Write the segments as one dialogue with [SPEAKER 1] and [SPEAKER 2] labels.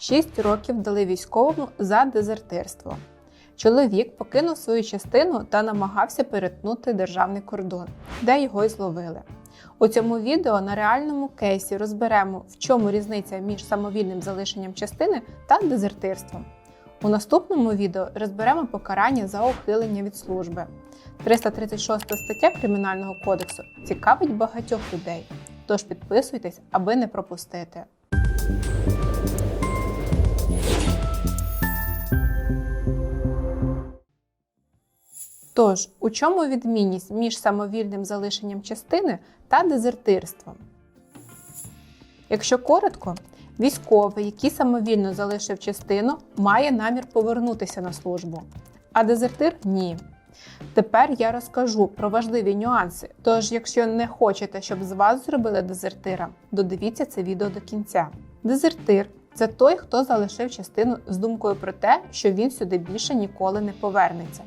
[SPEAKER 1] 6 років дали військовому за дезертирство. Чоловік покинув свою частину та намагався перетнути державний кордон, де його й зловили. У цьому відео на реальному кейсі розберемо, в чому різниця між самовільним залишенням частини та дезертирством. У наступному відео розберемо покарання за ухилення від служби. 336 стаття Кримінального кодексу цікавить багатьох людей. Тож підписуйтесь, аби не пропустити. Тож, у чому відмінність між самовільним залишенням частини та дезертирством? Якщо коротко, військовий, який самовільно залишив частину, має намір повернутися на службу, а дезертир ні. Тепер я розкажу про важливі нюанси. Тож, якщо не хочете, щоб з вас зробили дезертира, додивіться це відео до кінця. Дезертир це той, хто залишив частину з думкою про те, що він сюди більше ніколи не повернеться.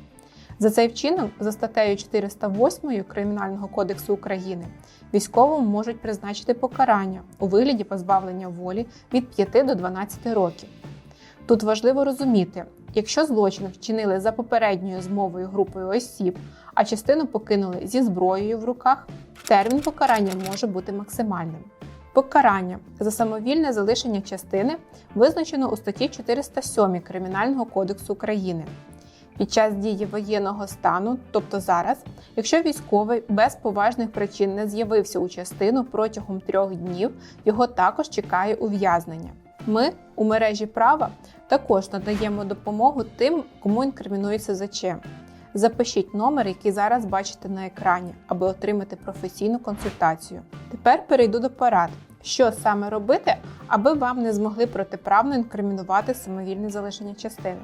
[SPEAKER 1] За цей вчинок, за статтею 408 Кримінального кодексу України, військовому можуть призначити покарання у вигляді позбавлення волі від 5 до 12 років. Тут важливо розуміти, якщо злочин вчинили за попередньою змовою групою осіб, а частину покинули зі зброєю в руках, термін покарання може бути максимальним. Покарання за самовільне залишення частини визначено у статті 407 Кримінального кодексу України. Під час дії воєнного стану, тобто зараз, якщо військовий без поважних причин не з'явився у частину протягом трьох днів, його також чекає ув'язнення. Ми у мережі права також надаємо допомогу тим, кому інкримінується ЗЧ. Запишіть номер, який зараз бачите на екрані, аби отримати професійну консультацію. Тепер перейду до порад. Що саме робити, аби вам не змогли протиправно інкримінувати самовільне залишення частини?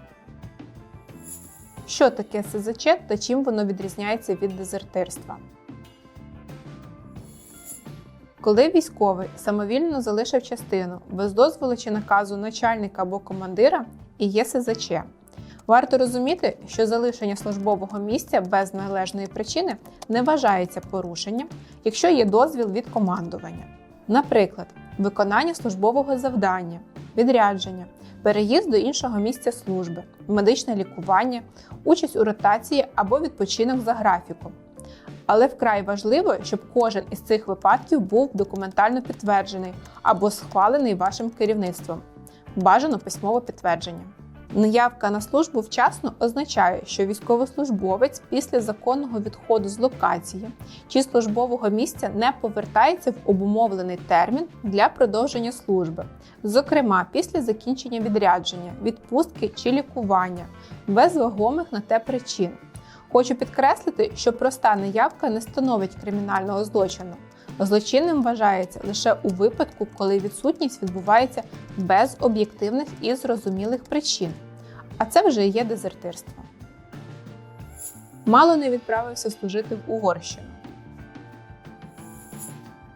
[SPEAKER 1] Що таке СЗЧ та чим воно відрізняється від дезертирства? Коли військовий самовільно залишив частину без дозволу чи наказу начальника або командира і є СЗЧ. Варто розуміти, що залишення службового місця без належної причини не вважається порушенням, якщо є дозвіл від командування. Наприклад, виконання службового завдання, відрядження, переїзд до іншого місця служби, медичне лікування, участь у ротації або відпочинок за графіком. Але вкрай важливо, щоб кожен із цих випадків був документально підтверджений або схвалений вашим керівництвом. Бажано письмове підтвердження. Наявка на службу вчасно означає, що військовослужбовець після законного відходу з локації чи службового місця не повертається в обумовлений термін для продовження служби, зокрема після закінчення відрядження, відпустки чи лікування, без вагомих на те причин. Хочу підкреслити, що проста неявка не становить кримінального злочину. Злочинним вважається лише у випадку, коли відсутність відбувається без об'єктивних і зрозумілих причин. А це вже є дезертирство. Мало не відправився служити в Угорщину.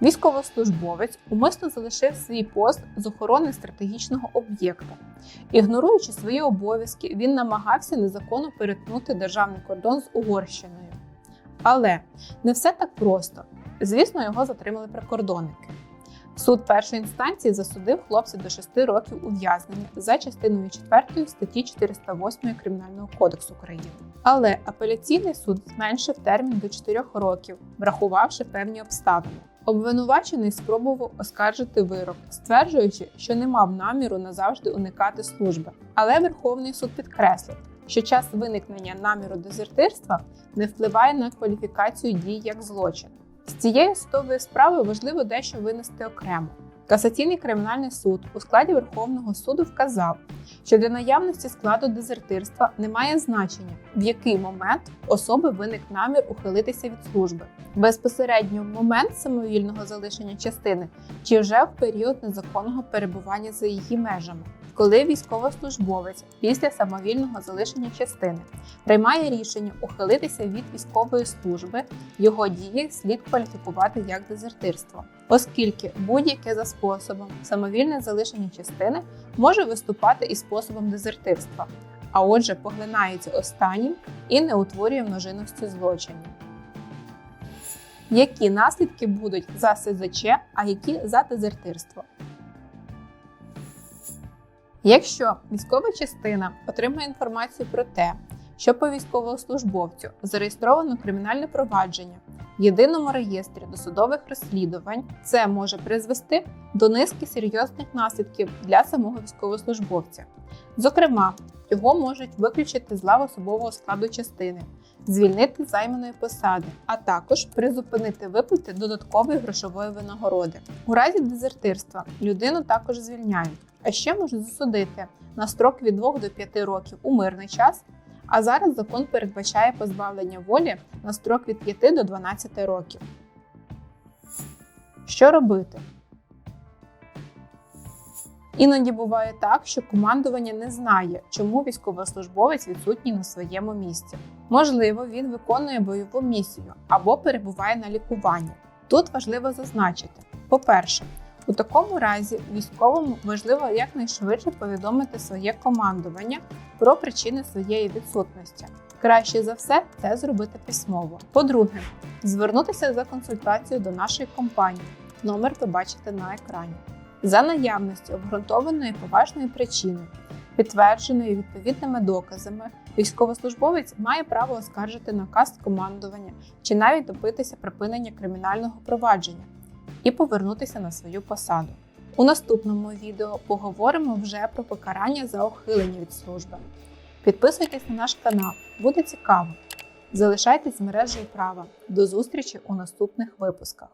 [SPEAKER 1] Військовослужбовець умисно залишив свій пост з охорони стратегічного об'єкта. Ігноруючи свої обов'язки, він намагався незаконно перетнути державний кордон з Угорщиною. Але не все так просто. Звісно, його затримали прикордонники. Суд першої інстанції засудив хлопця до 6 років ув'язнення за частиною 4 статті 408 Кримінального кодексу України. Але апеляційний суд зменшив термін до 4 років, врахувавши певні обставини. Обвинувачений спробував оскаржити вирок, стверджуючи, що не мав наміру назавжди уникати служби. Але Верховний суд підкреслив, що час виникнення наміру дезертирства не впливає на кваліфікацію дій як злочин. З цієї судової справи важливо дещо винести окремо. Касаційний кримінальний суд у складі Верховного суду вказав, що для наявності складу дезертирства немає значення, в який момент особи виник намір ухилитися від служби, безпосередньо в момент самовільного залишення частини чи вже в період незаконного перебування за її межами. Коли військовослужбовець після самовільного залишення частини приймає рішення ухилитися від військової служби, його дії слід кваліфікувати як дезертирство, оскільки будь-яке за способом самовільне залишення частини може виступати і способом дезертирства, а отже, поглинається останнім і не утворює множинності злочинів. Які наслідки будуть за СЗЧ, а які за дезертирство? Якщо військова частина отримає інформацію про те, що по військовослужбовцю зареєстровано кримінальне провадження в єдиному реєстрі досудових розслідувань, це може призвести до низки серйозних наслідків для самого військовослужбовця. Зокрема, його можуть виключити з лав особового складу частини, звільнити займаної посади, а також призупинити виплати додаткової грошової винагороди. У разі дезертирства людину також звільняють, а ще можуть засудити на строк від 2 до 5 років у мирний час. А зараз закон передбачає позбавлення волі на строк від 5 до 12 років. Що робити? Іноді буває так, що командування не знає, чому військовослужбовець відсутній на своєму місці. Можливо, він виконує бойову місію або перебуває на лікуванні. Тут важливо зазначити: по-перше, у такому разі військовому важливо якнайшвидше повідомити своє командування про причини своєї відсутності. Краще за все це зробити письмово. По-друге, звернутися за консультацією до нашої компанії. Номер ви бачите на екрані. За наявності обґрунтованої поважної причини, підтвердженої відповідними доказами, військовослужбовець має право оскаржити наказ командування чи навіть добитися припинення кримінального провадження і повернутися на свою посаду. У наступному відео поговоримо вже про покарання за ухилення від служби. Підписуйтесь на наш канал, буде цікаво. Залишайтесь з мережею права. До зустрічі у наступних випусках.